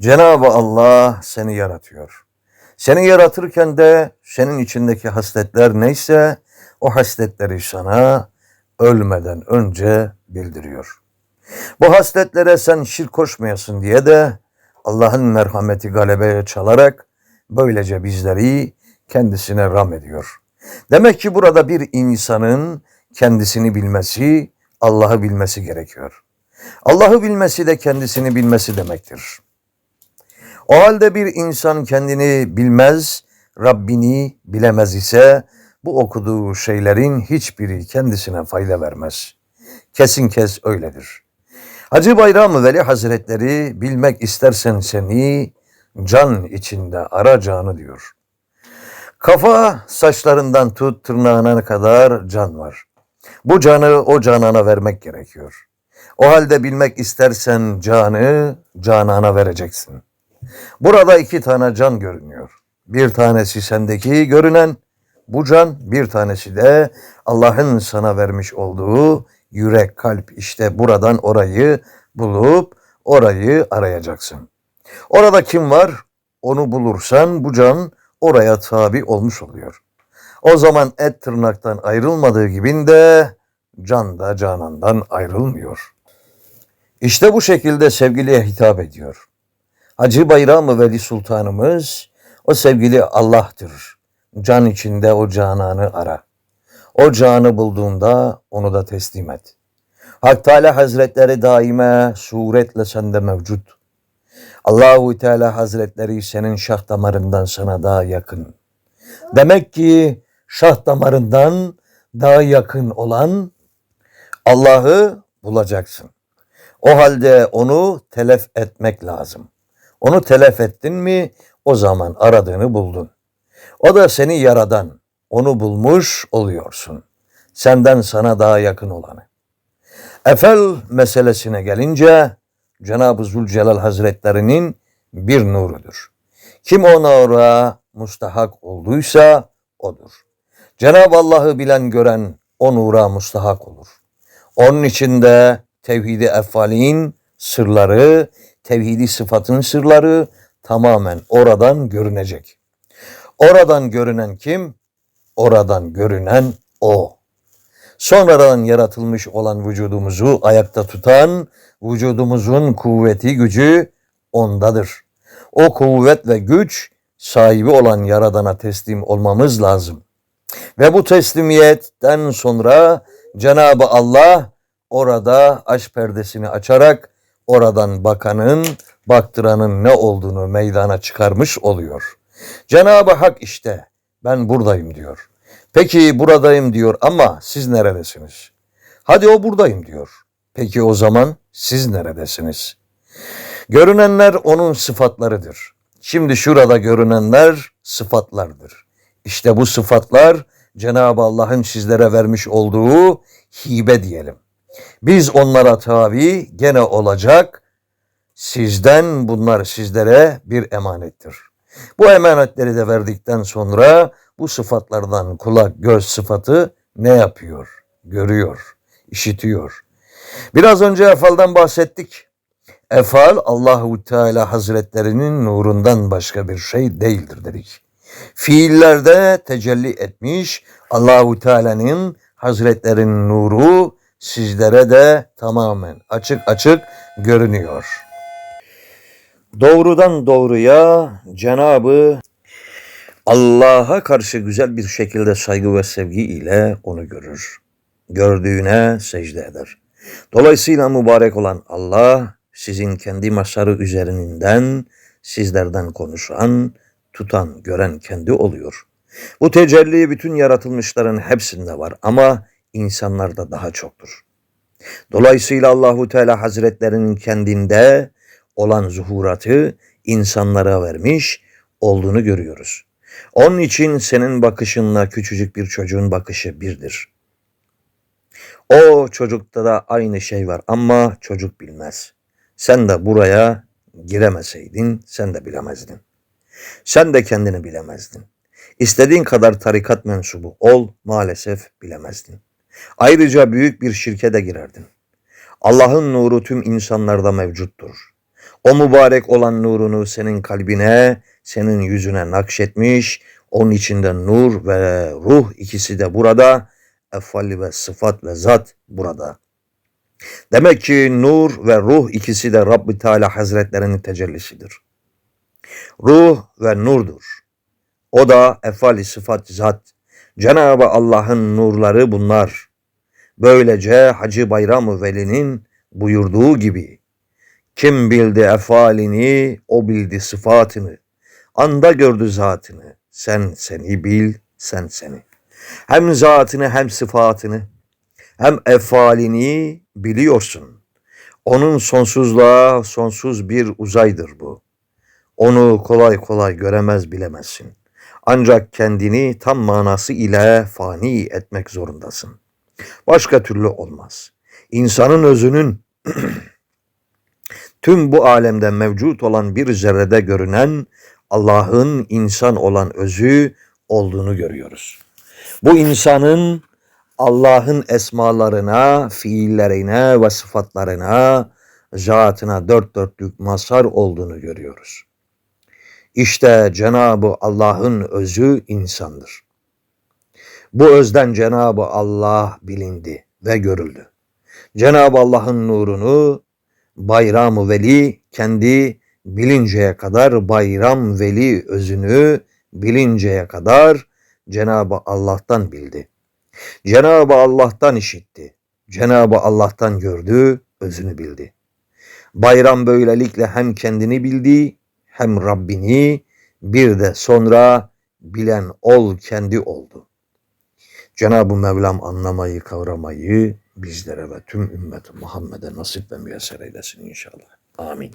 Cenab-ı Allah seni yaratıyor. Seni yaratırken de senin içindeki hasletler neyse o hasletleri sana ölmeden önce bildiriyor. Bu hasletlere sen şirk koşmayasın diye de Allah'ın merhameti galebeye çalarak böylece bizleri kendisine ram ediyor. Demek ki burada bir insanın kendisini bilmesi, Allah'ı bilmesi gerekiyor. Allah'ı bilmesi de kendisini bilmesi demektir. O halde bir insan kendini bilmez, Rabbini bilemez ise bu okuduğu şeylerin hiçbiri kendisine fayda vermez. Kesin kes öyledir. Hacı Bayram Veli Hazretleri bilmek istersen seni can içinde aracağını diyor. Kafa saçlarından tut tırnağına kadar can var. Bu canı o canana vermek gerekiyor. O halde bilmek istersen canı canana vereceksin. Burada iki tane can görünüyor. Bir tanesi sendeki görünen bu can, bir tanesi de Allah'ın sana vermiş olduğu yürek, kalp. İşte buradan orayı bulup orayı arayacaksın. Orada kim var? Onu bulursan bu can oraya tabi olmuş oluyor. O zaman et tırnaktan ayrılmadığı gibi de can da canandan ayrılmıyor. İşte bu şekilde sevgiliye hitap ediyor. Hacı Bayram Veli Sultanımız o sevgili Allah'tır. Can içinde o cananı ara. O canı bulduğunda onu da teslim et. Hak Teala Hazretleri daime suretle sende mevcut. Allahu Teala Hazretleri senin şah damarından sana daha yakın. Demek ki şah damarından daha yakın olan Allah'ı bulacaksın. O halde onu telef etmek lazım. Onu telef ettin mi o zaman aradığını buldun. O da seni yaradan, onu bulmuş oluyorsun. Senden sana daha yakın olanı. Efel meselesine gelince Cenab-ı Zülcelal Hazretlerinin bir nurudur. Kim o nura mustahak olduysa odur. Cenab-ı Allah'ı bilen gören o nura mustahak olur. Onun içinde tevhidi efalin sırları, tevhidi sıfatın sırları tamamen oradan görünecek. Oradan görünen kim? Oradan görünen o. Sonradan yaratılmış olan vücudumuzu ayakta tutan vücudumuzun kuvveti gücü ondadır. O kuvvet ve güç sahibi olan Yaradan'a teslim olmamız lazım. Ve bu teslimiyetten sonra Cenab-ı Allah orada aşk perdesini açarak oradan bakanın, baktıranın ne olduğunu meydana çıkarmış oluyor. Cenab-ı Hak işte ben buradayım diyor. Peki buradayım diyor ama siz neredesiniz? Hadi o buradayım diyor. Peki o zaman siz neredesiniz? Görünenler onun sıfatlarıdır. Şimdi şurada görünenler sıfatlardır. İşte bu sıfatlar Cenab-ı Allah'ın sizlere vermiş olduğu hibe diyelim. Biz onlara tabi gene olacak. Sizden bunlar sizlere bir emanettir. Bu emanetleri de verdikten sonra bu sıfatlardan kulak, göz sıfatı ne yapıyor? Görüyor, işitiyor. Biraz önce efaldan bahsettik. Efal Allahu Teala Hazretlerinin nurundan başka bir şey değildir dedik. Fiillerde tecelli etmiş Allahu Teala'nın Hazretlerinin nuru sizlere de tamamen açık açık görünüyor. Doğrudan doğruya Cenabı Allah'a karşı güzel bir şekilde saygı ve sevgi ile onu görür. Gördüğüne secde eder. Dolayısıyla mübarek olan Allah sizin kendi masarı üzerinden sizlerden konuşan, tutan, gören kendi oluyor. Bu tecelli bütün yaratılmışların hepsinde var ama insanlarda daha çoktur. Dolayısıyla Allahu Teala Hazretlerinin kendinde olan zuhuratı insanlara vermiş olduğunu görüyoruz. Onun için senin bakışınla küçücük bir çocuğun bakışı birdir. O çocukta da aynı şey var ama çocuk bilmez. Sen de buraya giremeseydin sen de bilemezdin. Sen de kendini bilemezdin. İstediğin kadar tarikat mensubu ol maalesef bilemezdin. Ayrıca büyük bir şirke de girerdin. Allah'ın nuru tüm insanlarda mevcuttur. O mübarek olan nurunu senin kalbine, senin yüzüne nakşetmiş. Onun içinde nur ve ruh ikisi de burada. Efal ve sıfat ve zat burada. Demek ki nur ve ruh ikisi de Rabbi Teala Hazretlerinin tecellisidir. Ruh ve nurdur. O da efali sıfat zat. Cenab-ı Allah'ın nurları bunlar. Böylece Hacı Bayram-ı Veli'nin buyurduğu gibi kim bildi efalini o bildi sıfatını. Anda gördü zatını. Sen seni bil, sen seni. Hem zatını hem sıfatını hem efalini biliyorsun. Onun sonsuzluğa sonsuz bir uzaydır bu. Onu kolay kolay göremez bilemezsin. Ancak kendini tam manası ile fani etmek zorundasın. Başka türlü olmaz. İnsanın özünün tüm bu alemde mevcut olan bir zerrede görünen Allah'ın insan olan özü olduğunu görüyoruz. Bu insanın Allah'ın esmalarına, fiillerine ve sıfatlarına, zatına dört dörtlük mazhar olduğunu görüyoruz. İşte Cenab-ı Allah'ın özü insandır. Bu özden Cenab-ı Allah bilindi ve görüldü. Cenab-ı Allah'ın nurunu Bayram-ı Veli kendi bilinceye kadar Bayram Veli özünü bilinceye kadar Cenab-ı Allah'tan bildi. Cenab-ı Allah'tan işitti. Cenab-ı Allah'tan gördü, özünü bildi. Bayram böylelikle hem kendini bildi hem Rabbini bir de sonra bilen ol kendi oldu. Cenab-ı Mevlam anlamayı, kavramayı bizlere ve tüm ümmet Muhammed'e nasip ve müyesser eylesin inşallah. Amin.